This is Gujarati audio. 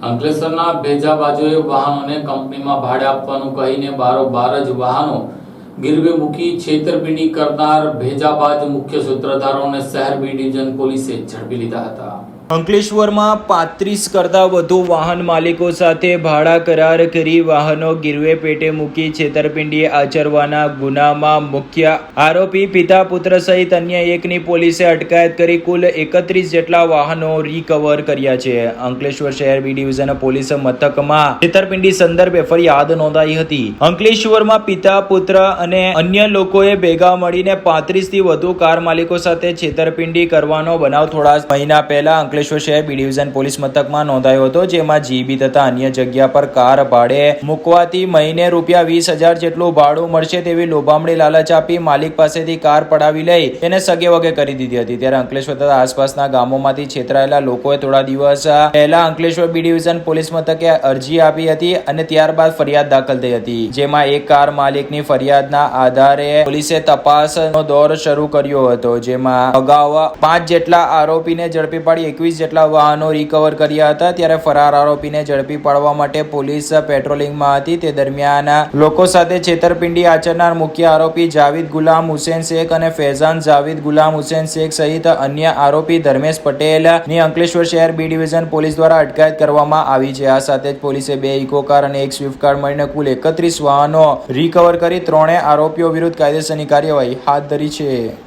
અંકલેશ્વરના ભેજા બાજુએ વાહનોને કંપનીમાં ભાડે આપવાનું કહીને બારોબાર જ વાહનો ગીરવે મૂકી છેતરપિંડી કરનાર ભેજાબાજ મુખ્ય સૂત્રધારોને શહેર બી ડિવિઝન પોલીસે ઝડપી લીધા હતા. અંકલેશ્વરમાં પાંત્રીસ કરતાં વધુ વાહન માલિકો સાથે ભાડા કરાર કરી વાહનો ગીરવે પેટે મૂકી છેતરપિંડી આચરવાના ગુનામાં મુખ્ય આરોપી પિતા પુત્ર સહિત અન્ય એકની પોલીસે અટકાયત કરી કુલ એકત્રીસ જેટલા વાહનો રિકવર કર્યા છે. અંકલેશ્વર શહેર બી ડિવિઝન પોલીસ મથકમાં છેતરપિંડી સંદર્ભે ફરિયાદ નોંધાઈ હતી. અંકલેશ્વરમાં પિતા પુત્ર અને અન્ય લોકોએ ભેગા મળીને પાંત્રીસથી વધુ કાર માલિકો સાથે છેતરપિંડી કરવાનો બનાવ થોડા મહિના પહેલા અંકલેશ્વર શહેર બી ડિવિઝન પોલીસ મથકમાં નોંધાયો હતો, જેમાં જીબી તથા અન્ય જગ્યા પર કાર ભાડે મૂકવાથી મહિને રૂપિયા વીસ હજાર જેટલું ભાડું મળશે તેવી લોભામણી લાલચ આપી માલિક પાસેથી કાર પડાવી લઈ તેને સગે વગે કરી દીધી હતી. ત્યારે અંકલેશ્વર તથા આસપાસના ગામોમાંથી છેતરાયેલા લોકોએ થોડા દિવસ પહેલા અંકલેશ્વર બી ડિવિઝન પોલીસ મથકે અરજી આપી હતી અને ત્યારબાદ ફરિયાદ દાખલ થઈ હતી, જેમાં એક કાર માલિકની ફરિયાદના આધારે પોલીસે તપાસનો દોર શરૂ કર્યો હતો, જેમાં અગાઉ પાંચ જેટલા આરોપીને ઝડપી પાડી એકવીસ જેટલા વાહનો રિકવર કર્યા હતા ત્યારે ફરાર આરોપીને ઝડપી પાડવા માટે પોલીસ પેટ્રોલિંગમાં હતી. તે દરમિયાન લોકો સાથે છેતરપિંડી આચરનાર મુખ્ય આરોપી જાવિદ ગુલામ હુસેન શેખ અને ફેઝાન જાવિદ ગુલામ હુસેન શેખ સહિત અન્ય આરોપી ધર્મેશ પટેલની અંકલેશ્વર શહેર બી ડિવિઝન પોલીસ દ્વારા અટકાયત કરવામાં આવી છે. આ સાથે જ પોલીસે બે ઇકો કાર અને એક સ્વિફ્ટ કાર મળીને કુલ એકત્રીસ વાહનો રિકવર કરી ત્રણે આરોપીઓ વિરુદ્ધ કાયદેસરની કાર્યવાહી હાથ ધરી છે.